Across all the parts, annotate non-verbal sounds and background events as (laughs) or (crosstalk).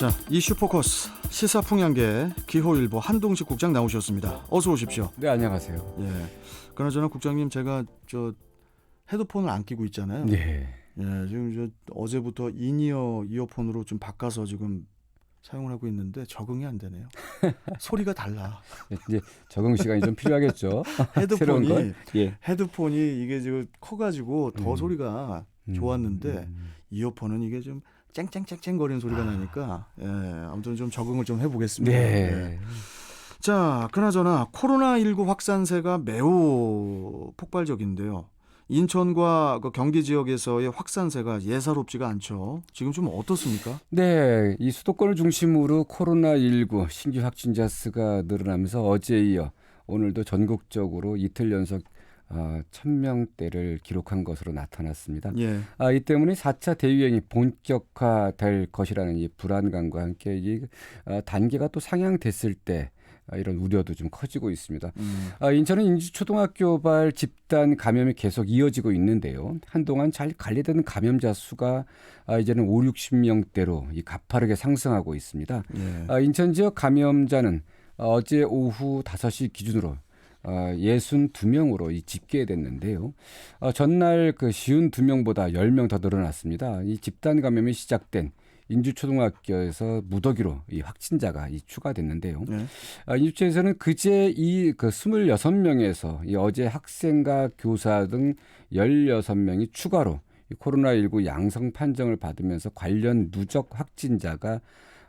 자, 이슈 포커스 시사 풍향계 기호일보 한동식 국장 나오셨습니다. 어서 오십시오. 네 안녕하세요. 예. 그나저나 국장님 제가 저 헤드폰을 안 끼고 있잖아요. 네. 예, 지금 저 어제부터 인이어 이어폰으로 좀 바꿔서 지금 사용을 하고 있는데 적응이 안 되네요. (laughs) 소리가 달라. 이제 적응 시간이 좀 필요하겠죠. (laughs) 헤드폰이 걸. 예. 헤드폰이 이게 지금 커가지고 더 음. 소리가 음, 좋았는데 음. 이어폰은 이게 좀 쨍쨍쨍쨍 거리는 소리가 나니까 예, 아무튼 좀 적응을 좀 해보겠습니다. 예. 네. 자, 그나저나 코로나 19 확산세가 매우 폭발적인데요. 인천과 그 경기 지역에서의 확산세가 예사롭지가 않죠. 지금 좀 어떻습니까? 네, 이 수도권을 중심으로 코로나 19 신규 확진자 수가 늘어나면서 어제에 이어 오늘도 전국적으로 이틀 연속 아, 1000명대를 기록한 것으로 나타났습니다. 예. 아, 이 때문에 4차 대유행이 본격화될 것이라는 이 불안감과 함께 이 아, 단계가 또 상향됐을 때 아, 이런 우려도 좀 커지고 있습니다. 음, 아, 인천은 인주초등학교발 집단 감염이 계속 이어지고 있는데요. 한동안 잘 관리되는 감염자 수가 아, 이제는 5, 60명대로 이 가파르게 상승하고 있습니다. 예. 아, 인천 지역 감염자는 어제 오후 5시 기준으로 아, 62명으로 이 집계됐는데요. 아, 전날 그 52명보다 10명 더 늘어났습니다. 이 집단 감염이 시작된 인주초등학교에서 무더기로 이 확진자가 이 추가됐는데요. 예. 아, 인주에서는 그제 이 그 26명에서 이 어제 학생과 교사 등 16명이 추가로 이 코로나19 양성 판정을 받으면서 관련 누적 확진자가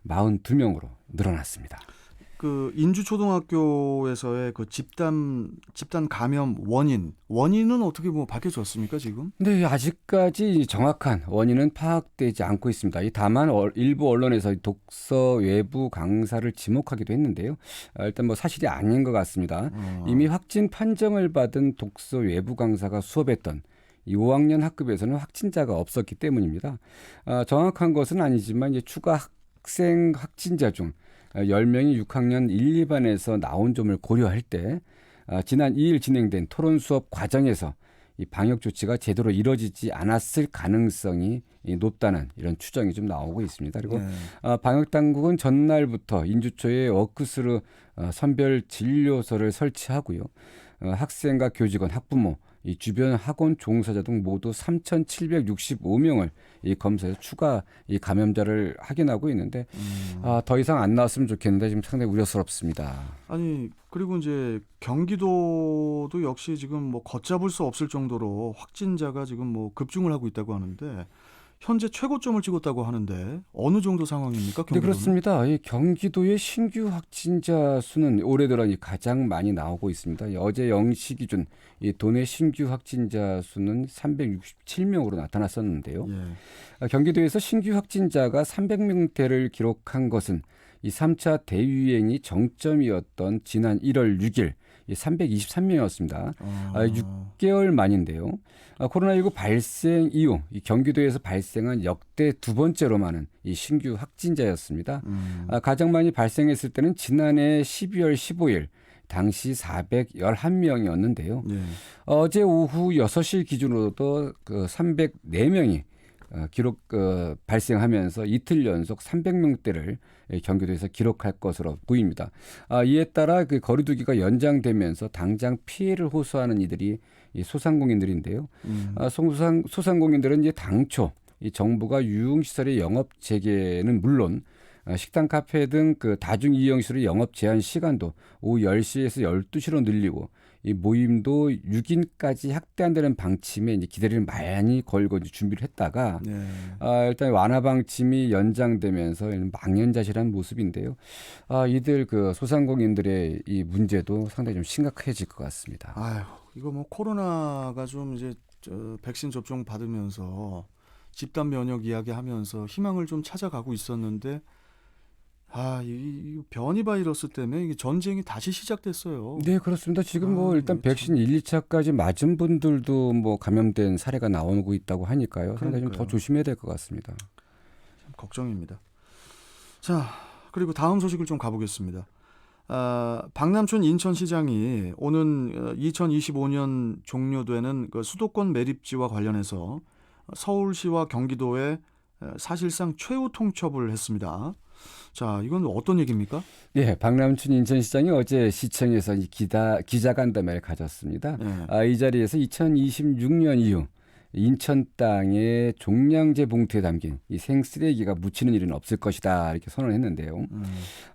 42명으로 늘어났습니다. 그 인주 초등학교에서의 그 집단 집단 감염 원인 원인은 어떻게 뭐 밝혀졌습니까 지금? 근데 아직까지 정확한 원인은 파악되지 않고 있습니다. 이 다만 어- 일부 언론에서 독서 외부 강사를 지목하기도 했는데요. 아, 일단 뭐 사실이 아닌 것 같습니다. 어. 이미 확진 판정을 받은 독서 외부 강사가 수업했던 이 5학년 학급에서는 확진자가 없었기 때문입니다. 아, 정확한 것은 아니지만 이제 추가 학생 확진자 중 아, 10명이 6학년 1, 2반에서 나온 점을 고려할 때 아, 지난 2일 진행된 토론 수업 과정에서 이 방역 조치가 제대로 이뤄지지 않았을 가능성이 이 높다는 이런 추정이 좀 나오고 있습니다. 그리고 네. 아, 방역 당국은 전날부터 인주초에 워크스루 어, 선별 진료소를 설치하고요. 어, 학생과 교직원, 학부모, 이 주변 학원 종사자 등 모두 3,765명을 이 검사에서 추가 이 감염자를 확인하고 있는데 음. 아, 더 이상 안 나왔으면 좋겠는데 지금 상당히 우려스럽습니다. 아니 그리고 이제 경기도도 역시 지금 뭐 걷잡을 수 없을 정도로 확진자가 지금 뭐 급증을 하고 있다고 하는데 현재 최고점을 찍었다고 하는데 어느 정도 상황입니까? 네, 경기도는? 그렇습니다. 이 경기도의 신규 확진자 수는 올해 들어 이 가장 많이 나오고 있습니다. 이 어제 0시 기준 이 도내 신규 확진자 수는 367명으로 나타났었는데요. 예. 아, 경기도에서 신규 확진자가 300명대를 기록한 것은 이 3차 대유행이 정점이었던 지난 1월 6일 이 323명이었습니다. 어, 아, 6개월 만인데요. 아, 코로나19 발생 이후 이 경기도에서 발생한 역대 두 번째로 많은 이 신규 확진자였습니다. 음, 아, 가장 많이 발생했을 때는 지난해 12월 15일 당시 411명이었는데요. 예. 어제 오후 6시 기준으로도 그 304명이 어, 기록 어, 발생하면서 이틀 연속 300명대를 경기도에서 기록할 것으로 보입니다. 아, 이에 따라 그 거리두기가 연장되면서 당장 피해를 호소하는 이들이 이 소상공인들인데요. 음, 아, 소상, 소상공인들은 이제 당초 이 정부가 유흥시설의 영업 재개는 물론 아, 식당, 카페 등 그 다중 이용 시설의 영업 제한 시간도 오후 10시에서 12시로 늘리고 이 모임도 6인까지 확대한다는 방침에 이제 기대를 많이 걸고 이제 준비를 했다가 예. 아, 일단 완화 방침이 연장되면서 망연자실한 모습인데요. 아, 이들 그 소상공인들의 이 문제도 상당히 좀 심각해질 것 같습니다. 아유, 이거 뭐 코로나가 좀 이제 저 백신 접종 받으면서 집단 면역 이야기하면서 희망을 좀 찾아가고 있었는데 아, 이, 이 변이 바이러스 때문에 이게 전쟁이 다시 시작됐어요. 네, 그렇습니다. 지금 뭐 아, 일단 이거 참. 백신 1, 2차까지 맞은 분들도 뭐 감염된 사례가 나오고 있다고 하니까요. 상당히 좀 더 그러니까요. 조심해야 될 것 같습니다. 참 걱정입니다. 자, 그리고 다음 소식을 좀 가보겠습니다. 아, 박남춘 인천시장이 오는 어, 2025년 종료되는 그 수도권 매립지와 관련해서 서울시와 경기도에 에, 사실상 최후 통첩을 했습니다. 자, 이건 어떤 얘기입니까? 예, 박남춘 인천시장이 어제 시청에서 이 기다, 기자간담회를 가졌습니다. 네. 아, 이 자리에서 2026년 이후 인천 땅에 종량제 봉투에 담긴 이 생쓰레기가 묻히는 일은 없을 것이다 이렇게 선언을 했는데요. 음,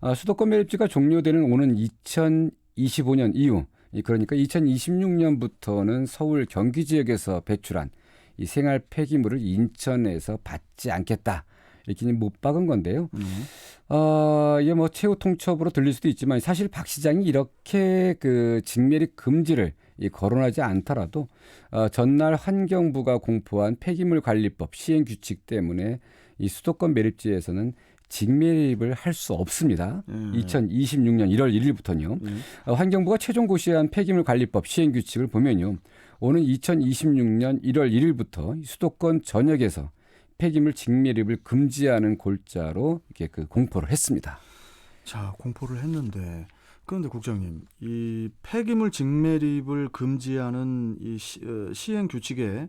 아, 수도권 매립지가 종료되는 오는 2025년 이후 이 그러니까 2026년부터는 서울 경기 지역에서 배출한 이 생활 폐기물을 인천에서 받지 않겠다 이렇게 못 박은 건데요. 음. 어, 이게 뭐 최후 통첩으로 들릴 수도 있지만 사실 박 시장이 이렇게 그 직매립 금지를 이 거론하지 않더라도 어, 전날 환경부가 공포한 폐기물 관리법 시행 규칙 때문에 이 수도권 매립지에서는 직매립을 할 수 없습니다. 예. 2026년 1월 1일부터는요. 예. 어, 환경부가 최종 고시한 폐기물 관리법 시행 규칙을 보면요. 오는 2026년 1월 1일부터 수도권 전역에서 폐기물 직매립을 금지하는 골자로 이렇게 그 공포를 했습니다. 자, 공포를 했는데 그런데 국장님, 이 폐기물 직매립을 금지하는 이 시, 어, 시행 규칙에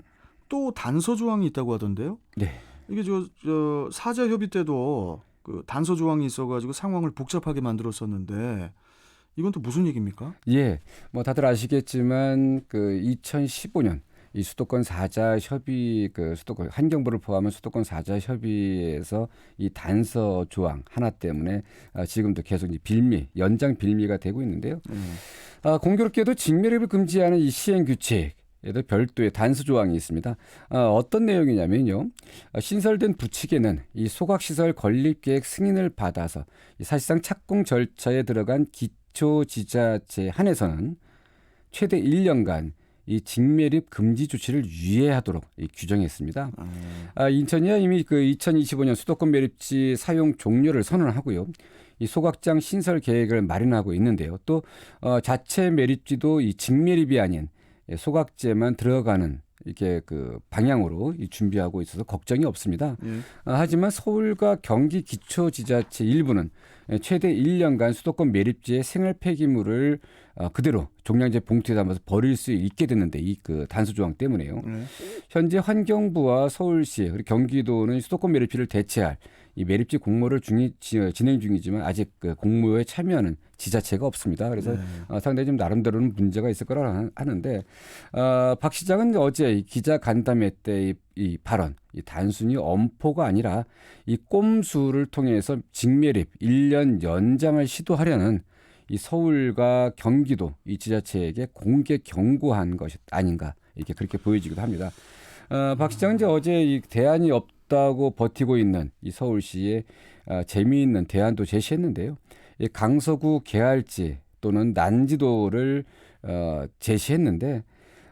또 단서 조항이 있다고 하던데요? 네. 이게 저, 저 사자 협의 때도 그 단서 조항이 있어가지고 상황을 복잡하게 만들었었는데 이건 또 무슨 얘기입니까? 예. 뭐 다들 아시겠지만 그 2015년 이 수도권 사자 협의 그 수도권 환경부를 포함한 수도권 사자 협의에서 이 단서 조항 하나 때문에 아, 지금도 계속 이 빌미 연장 빌미가 되고 있는데요. 예. 아, 공교롭게도 직매립을 금지하는 이 시행 규칙 에도 별도의 단서 조항이 있습니다. 아, 어떤 내용이냐면요. 아, 신설된 부칙에는 이 소각시설 건립계획 승인을 받아서 이 사실상 착공 절차에 들어간 기초지자체 한해서는 최대 1년간 이 직매립 금지 조치를 유예하도록 이 규정했습니다. 아, 아, 인천이야 이미 그 2025년 수도권 매립지 사용 종료를 선언하고요. 이 소각장 신설 계획을 마련하고 있는데요. 또 어, 자체 매립지도 이 직매립이 아닌 예, 소각제만 들어가는 이렇게 그 방향으로 이 준비하고 있어서 걱정이 없습니다. 예. 아, 하지만 서울과 경기 기초 지자체 일부는 예, 최대 1년간 수도권 매립지의 생활 폐기물을 어, 그대로 종량제 봉투에 담아서 버릴 수 있게 됐는데 이 그 단수 조항 때문에요. 예. 현재 환경부와 서울시 그리고 경기도는 수도권 매립지를 대체할 이 매립지 공모를 중이, 지- 진행 중이지만 아직 그 공모에 참여하는 지자체가 없습니다. 그래서 네. 어, 상당히 좀 나름대로는 문제가 있을 거라 하- 하는데 어, 박 시장은 어제 이 기자 간담회 때이 이 발언, 이 단순히 엄포가 아니라 이 꼼수를 통해서 직매립 1년 연장을 시도하려는 이 서울과 경기도 이 지자체에게 공개 경고한 것이 아닌가 이렇게 그렇게 보여지기도 합니다. 어, 박 시장은 이제 어제 이 대안이 없 다고 버티고 있는 이 서울시에 어, 재미있는 대안도 제시했는데요. 이 강서구 개할지 또는 난지도를 어, 제시했는데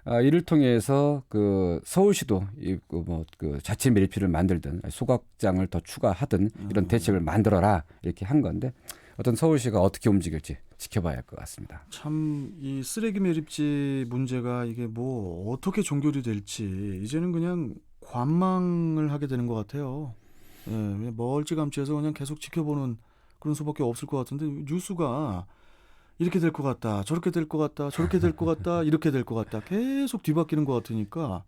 어, 이를 통해서 그 서울시도 이뭐그 자체 매립지를 만들든 소각장을 더 추가하든 이런 대책을 만들어라 이렇게 한 건데 어떤 서울시가 어떻게 움직일지 지켜봐야 할 것 같습니다. 참 이 쓰레기 매립지 문제가 이게 뭐 어떻게 종결이 될지 이제는 그냥 관망을 하게 되는 것 같아요. 예, 멀찌감치해서 그냥 계속 지켜보는 그런 수밖에 없을 것 같은데 뉴스가 이렇게 될 것 같다, 저렇게 될 것 같다, 저렇게 될 것 같다, (laughs) 이렇게 될 것 같다 계속 뒤바뀌는 것 같으니까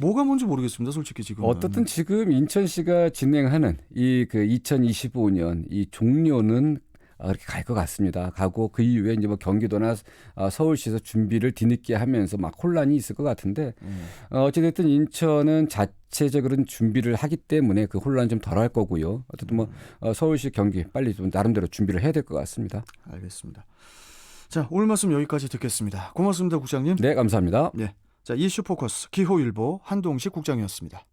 뭐가 뭔지 모르겠습니다, 솔직히 지금. 어떻든 지금 인천시가 진행하는 이 그 2025년 이 종료는 어, 이렇게 갈 것 같습니다. 가고 그 이후에 이제 뭐 경기도나 어, 서울시에서 준비를 뒤늦게 하면서 막 혼란이 있을 것 같은데 어, 어찌됐든 인천은 자 체적으로는 준비를 하기 때문에 그 혼란 좀덜할 거고요. 어쨌든 뭐 어, 서울시 경기 빨리 좀 나름대로 준비를 해야 될 것 같습니다. 알겠습니다. 자, 오늘 말씀 여기까지 듣겠습니다. 고맙습니다, 국장님. 네, 감사합니다. 자, 이슈 포커스 기호일보 한동식 국장이었습니다.